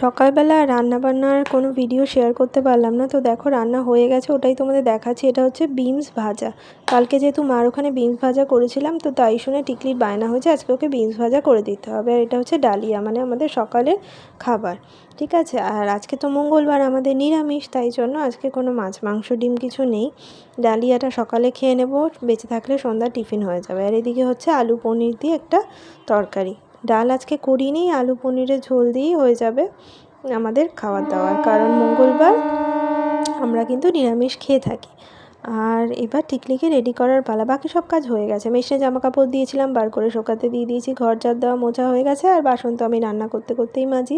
সকালবেলা রান্নাবান্নার কোনো ভিডিও শেয়ার করতে পারলাম না। তো দেখো, রান্না হয়ে গেছে, ওটাই তোমাদের দেখাচ্ছি। এটা হচ্ছে বিনস ভাজা। কালকে যেহেতু মার ওখানে বিনস ভাজা করেছিলাম, তো তাই শুনে টিকলির বায়না হয়েছে, আজকে ওকে বিনস ভাজা করে দিতে হবে। আর এটা হচ্ছে ডালিয়া মানে আমাদের সকালের খাবার। ঠিক আছে? আর আজকে তো মঙ্গলবার, আমাদের নিরামিষ, তাই জন্য আজকে কোনো মাছ, মাংস, ডিম কিছু নেই। ডালিয়াটা সকালে খেয়ে নেব, বেঁচে থাকলে সন্ধ্যা টিফিন হয়ে যাবে। আর এদিকে হচ্ছে আলু পনির দিয়ে একটা তরকারি। ডাল আজকে করিনি, আলু পনিরের ঝোল দিয়েই হয়ে যাবে আমাদের খাওয়ার দাওয়ার। কারণ মঙ্গলবার আমরা কিন্তু নিরামিষ খেয়ে থাকি। আর এবার টিকলিকে রেডি করার পালা। বাকি সব কাজ হয়ে গেছে। মেশিনে জামা কাপড় দিয়েছিলাম, বার করে শোকাতে দিয়ে দিয়েছি। ঘর ঝাড় দেওয়া মোছা হয়ে গেছে আর বাসন তো আমি রান্না করতে করতেই মাজি।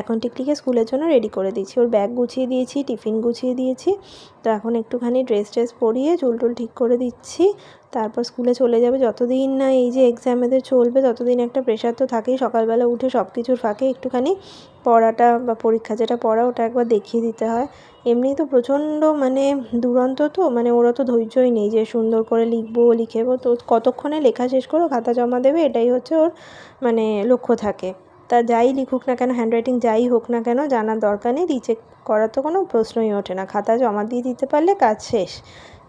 এখন টিকলিকে স্কুলের জন্য রেডি করে দিয়েছি। ওর ব্যাগ গুছিয়ে দিয়েছি, টিফিন গুছিয়ে দিয়েছি। তো এখন একটুখানি ড্রেস ট্রেস পরিয়ে চুল টুল ঠিক করে দিচ্ছি। তারপর স্কুলে চলে যাবে। যতদিন না এই যে এক্সাম এদের চলবে, ততদিন একটা প্রেশার তো থাকেই। সকালবেলা উঠে সব কিছুর ফাঁকে একটুখানি পড়াটা বা পরীক্ষা যেটা পড়া ওটা একবার দেখিয়ে দিতে হয়। এমনি তো প্রচণ্ড মানে দুরন্ত তো মানে ওরা তো ধৈর্যই নেই যে সুন্দর করে লিখব, লিখেবো। তো কতক্ষণে লেখা শেষ করো, খাতা জমা দেবে, এটাই হচ্ছে ওর মানে লক্ষ্য থাকে। তা যাই লিখুক না কেন হ্যান্ডরাইটিং যাই হোক না কেন, জানার দরকার নেই। রিচেক করার তো কোনো প্রশ্নই ওঠে না। খাতা জমা দিয়ে দিতে পারলে কাজ শেষ।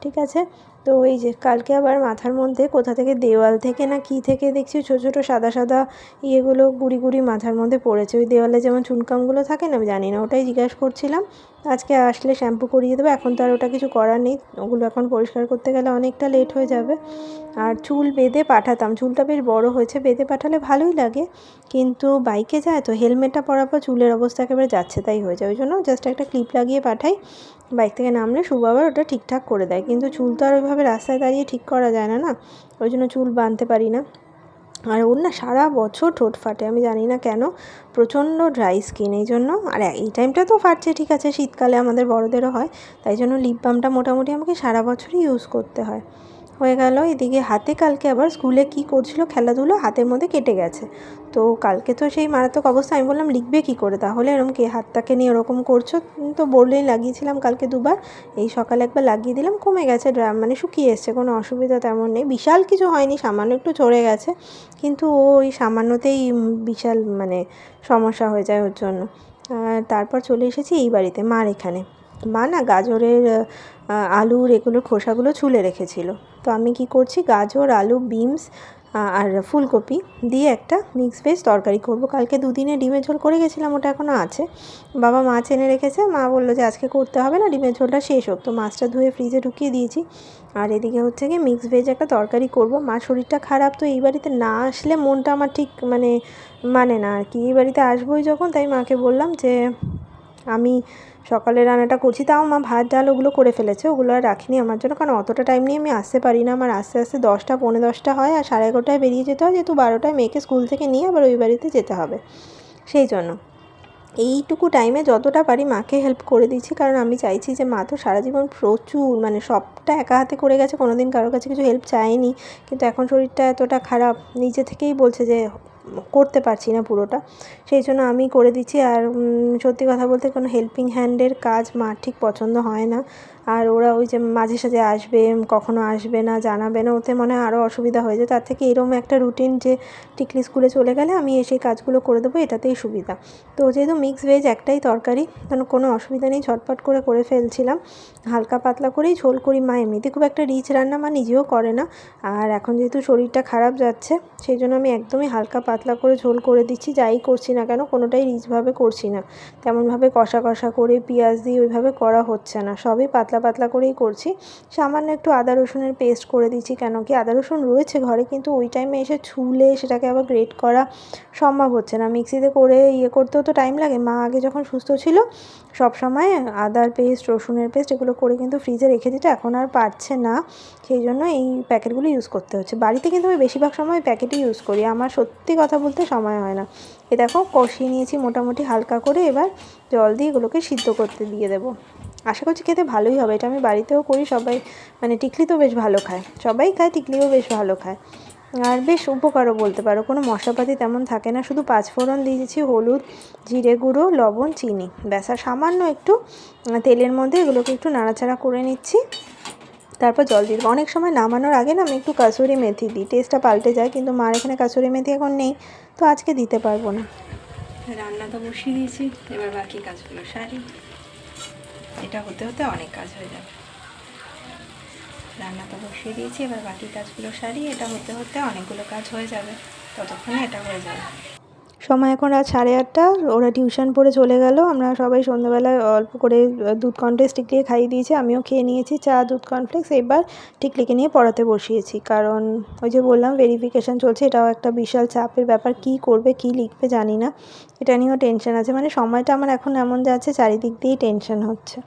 ঠিক আছে? তো ওই যে কালকে আবার মাথার মধ্যে কোথা থেকে দেওয়াল থেকে না কি থেকে দেখছি ছোটো ছোটো সাদা সাদা ইয়েগুলো গুড়ি গুড়ি মাথার মধ্যে পড়েছে। ওই দেওয়ালে যেমন চুনকামগুলো থাকে না, আমি জানি না, ওটাই জিজ্ঞাসা করছিলাম। আজকে আসলে শ্যাম্পু করিয়ে দেবো, এখন তো আর ওটা কিছু করার নেই। ওগুলো এখন পরিষ্কার করতে গেলে অনেকটা লেট হয়ে যাবে। আর চুল বেঁধে পাঠাতাম, চুলটা বেশ বড় হয়েছে, বেঁধে পাঠালে ভালোই লাগে। কিন্তু বাইকে যায় তো হেলমেটটা পরার পর চুলের অবস্থা একেবারে যাচ্ছে তাই হয়ে যায়। ওই জন্য জাস্ট একটা ক্লিপ লাগিয়ে পাঠাই। বাইক থেকে নামলে আবার ওটা ঠিকঠাক করে দেয়। কিন্তু চুল তো আর ওইভাবে রাস্তায় দাঁড়িয়ে ঠিক করা যায় না না। ওই জন্য চুল বাঁধতে পারি না। আর ওর না সারা বছর ঠোঁট ফাটে, আমি জানি না কেন। প্রচণ্ড ড্রাই স্কিন এই জন্য। আর এই টাইমটা তো ফাটছে, ঠিক আছে, শীতকালে আমাদের বড়োদেরও হয়। তাই জন্য লিপ বামটা মোটামুটি আমাকে সারা বছরই ইউজ করতে হয়। হয়ে গেল। এদিকে হাতে কালকে আবার স্কুলে কি করছিল খেলাধুলো হাতের মধ্যে কেটে গেছে। তো কালকে তো সেই মারাত্মক অবস্থা। আমি বললাম, লিখবে কী করে? তাহলে এরকম কে হাতটাকে নিয়ে ওরকম করছ? তো বললেই লাগিয়েছিলাম কালকে দুবার। এই সকালে একবার লাগিয়ে দিলাম, কমে গেছে ড্রাম মানে শুকিয়ে এসছে, কোনো অসুবিধা তেমন নেই। বিশাল কিছু হয়নি, সামান্য একটু চড়ে গেছে। কিন্তু ওই সামান্যতেই বিশাল মানে সমস্যা হয়ে যায় ওর জন্য। তারপর চলে এসেছি এই বাড়িতে, মার এখানে। মা না গাজরের আলুর এগুলোর খোসাগুলো ছুলে রেখেছিল। তো আমি কি করছি, গাজর, আলু, বিনস আর ফুলকপি দিয়ে একটা মিক্স ভেজ তরকারি করব। কালকে দুদিনে ডিমের ঝোল করে গেছিলাম, ওটা এখনও আছে। বাবা মাছ এনে রেখেছে, মা বলল যে আজকে করতে হবে না, ডিমের ঝোলটা শেষ হোক। তো মাছটা ধুয়ে ফ্রিজে ঢুকিয়ে দিয়েছি। আর এদিকে হচ্ছে কি মিক্স ভেজ একটা তরকারি করব। মা শরীরটা খারাপ, তো এই বাড়িতে না আসলে মনটা আমার ঠিক মানে মানে না। আর কি এই বাড়িতে আসবোই যখন, তাই মাকে বললাম যে আমি সকালে রান্নাটা করছি, তাও মা ভাত, ডাল ওগুলো করে ফেলেছে, ওগুলো আর রাখিনি আমার জন্য, কারণ অতটা টাইম নিয়ে আমি আসতে পারি না। আমার আস্তে আস্তে দশটা, পৌনে দশটা হয় আর সাড়ে এগারোটায় বেরিয়ে যেতে হয়, যেহেতু বারোটায় মেয়েকে স্কুল থেকে নিয়ে আবার ওই বাড়িতে যেতে হবে। সেই জন্য। এইটুকু টাইমে যতটা পারি মাকে হেল্প করে দিচ্ছি, কারণ আমি চাইছি যে মা তো সারা জীবন প্রচুর মানে সবটা একা হাতে করে গেছে কোনো দিন কারোর কাছে কিছু হেল্প চায়নি, কিন্তু এখন শরীরটা এতটা খারাপ, নিজে থেকেই বলছে যে করতে পারছি না পুরোটা। সেই জন্য আমি করে দিচ্ছি আর সত্যি কথা বলতে কোনো হেল্পিং হ্যান্ডের কাজ মার ঠিক পছন্দ হয় না। আর ওরা ওই যে মাঝে সাঝে আসবে, কখনো আসবে না, জানাবে না, ওতে মনে হয় আরও অসুবিধা হয়ে যায়। তার থেকে এরকম একটা রুটিন যে টিকলি স্কুলে চলে গেলে আমি এসে কাজগুলো করে দেবো, এটাতেই সুবিধা। তো যেহেতু মিক্স ভেজ একটাই তরকারি কারণ কোনো অসুবিধা নেই, ঝটপট করে করে ফেলছিলাম। হালকা পাতলা করেই ঝোল করি মা এমনিতে খুব একটা রিচ রান্না মা নিজেও করে না। আর এখন যেহেতু শরীরটা খারাপ যাচ্ছে, সেই জন্য আমি একদমই হালকা পাতলা করে ঝোল করে দিচ্ছি, যাই করছি না কেন কোনোটাই রিচভাবে করছি না। তেমনভাবে কষা কষা করে পেঁয়াজ দিয়ে ওইভাবে করা হচ্ছে না। সবই পাতলা পাতলা করেই করছি। সামান্য একটু আদা রসুনের পেস্ট করে দিচ্ছি কেন কি আদা রসুন রয়েছে ঘরে কিন্তু ওই টাইমে এসে ছুলে সেটাকে আবার গ্রেট করা সম্ভব হচ্ছে না। মিক্সিতে করে ইয়ে করতেও তো টাইম লাগে। মা আগে যখন সুস্থ ছিল, সব সময় আদার পেস্ট, রসুনের পেস্ট এগুলো করে কিন্তু ফ্রিজে রেখে দিতে এখন আর পারছে না। সেই জন্য এই প্যাকেটগুলো ইউজ করতে হচ্ছে। বাড়িতে কিন্তু আমি বেশিরভাগ সময় প্যাকেটই ইউজ করি। আমার সত্যি কথা বলতে সময় হয় না। এ দেখো, কষিয়ে নিয়েছি মোটামুটি হালকা করে, এবার জল দিয়ে এগুলোকে সিদ্ধ করতে দিয়ে দেবো। আশা করছি খেতে ভালোই হবে, এটা আমি বাড়িতেও করি, সবাই মানে টিকলি তো বেশ ভালো খায়, সবাই খায়, টিকলিও বেশ ভালো খায়। আর বেশ উপকারও বলতে পারো, কোনো মশলাপাতি তেমন থাকে না, শুধু পাঁচফোড়ন দিয়েছি, হলুদ, জিরে গুঁড়ো, লবণ, চিনি। ব্যাস সামান্য একটু তেলের মধ্যে এগুলোকে একটু নাড়াচাড়া করে নিচ্ছি। তারপর জল দিয়ে দেবো। অনেক সময় নামানোর আগে না আমি একটু কাসুরি মেথি দিই। টেস্টটা পাল্টে যায়, কিন্তু মার এখানে কাসুরি মেথি এখন নেই, তো আজকে দিতে পারব না। রান্না তো বসিয়ে দিয়েছি, এবার বাকি কাজগুলো সারি। এটা হতে হতে অনেক কাজ হয়ে যাবে। রান্না তো বসিয়ে দিয়েছি, এবার বাকি কাজগুলো সারি। এটা হতে হতে অনেকগুলো কাজ হয়ে যাবে। ততক্ষণে এটা হয়ে যাবে। সময় এখন রাত সাড়ে আটটা, ওরা টিউশন পড়ে চলে গেল। আমরা সবাই সন্ধ্যাবেলায় অল্প করে দুধ কনফ্লেক্স টিকলিকে খাইয়ে দিয়েছি, আমিও খেয়ে নিয়েছি চা, দুধ কনফ্লেক্স এবার টিকলিকে নিয়ে পড়াতে বসিয়েছি। কারণ ওই যে বললাম ভেরিফিকেশান চলছে, এটাও একটা বিশাল চাপের ব্যাপার। কী করবে, কী লিখবে জানি না। এটা নিয়েও টেনশন আছে। মানে সময়টা আমার এখন এমন যাচ্ছে, চারিদিক দিয়েই টেনশন হচ্ছে।